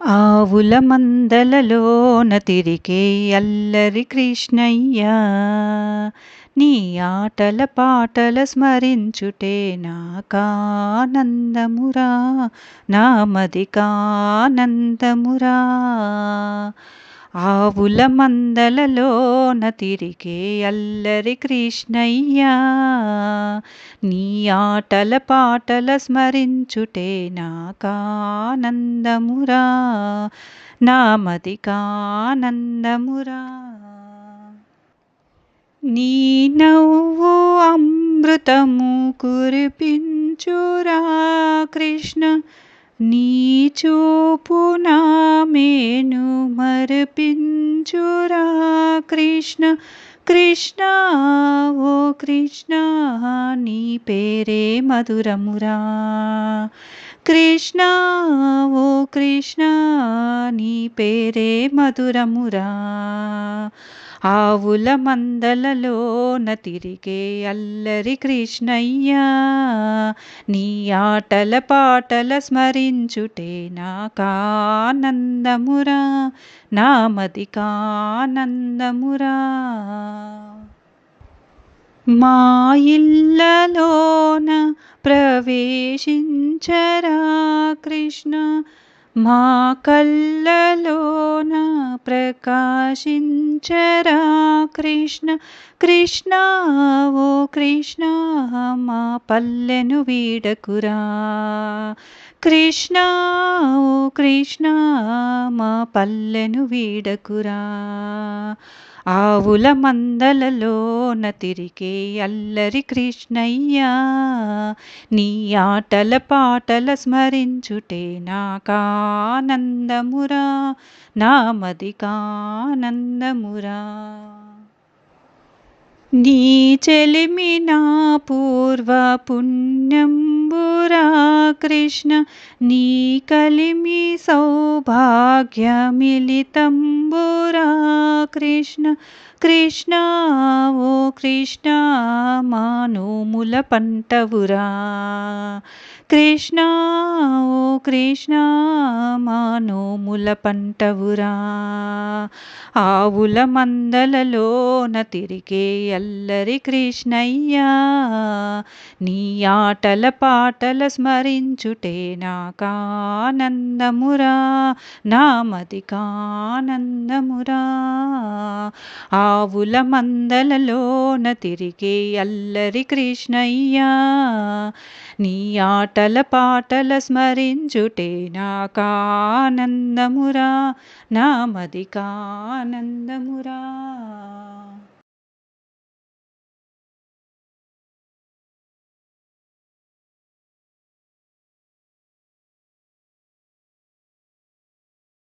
ఆవుల మందలలోన తిరిగే అల్లరి కృష్ణయ్య నీ ఆటల పాటల స్మరించుటే నాకానందమురా నామదికానందమురా ఆవుల మందలలోన తిరిగే అల్లరి కృష్ణయ్య నీ ఆటల పాటల స్మరించుటే నాకానందమురా నామదికానందమురా నీ నవ్వు అమృతము కురిపించురా కృష్ణ నీ చూపు నా మేను మరిపించురా కృష్ణ. కృష్ణ ఓ కృష్ణ నీ పేరే మధురమురా. కృష్ణ ఓ కృష్ణ నీ పేరే మధురమురా. ఆవుల మందలలోన తిరిగే అల్లరి కృష్ణయ్య నీ ఆటల పాటల స్మరించుటే నాకానందమురా నామదికానందమురా మా ఇళ్ళలోన ప్రవేశించరా కృష్ణ మా కళ్ళలో ప్రకాశించరా కృష్ణ కృష్ణ ఓ కృష్ణ మా పల్లెను వీడకురా కృష్ణ ఓ కృష్ణ మా పల్లెను వీడకురా ఆవుల మందలలోన తిరిగే అల్లరి కృష్ణయ్య నీ ఆటల పాటల స్మరించుటే నాకానందమురా నామదికానందమురా నీ नीचलिमिना पूर्वपुण्यम्बुरा कृष्ण नीकलिमि सौभाग्यमिलितम्बुरा कृष्ण कृष्ण ओ कृष्ण मानुमूलपण्टवुरा కృష్ణ ఓ కృష్ణ మా నోముల పంటవురా. ఆవుల మందలలోన తిరిగే అల్లరి కృష్ణయ్య. నీ ఆటల పాటల స్మరించుటే నాకానందమురా నామదికానందమురా ఆవుల మందలలోన తిరిగే అల్లరి కృష్ణయ్య నీ ఆటల పాటల స్మరించుటే నాకానందమురా నామదికానందమురా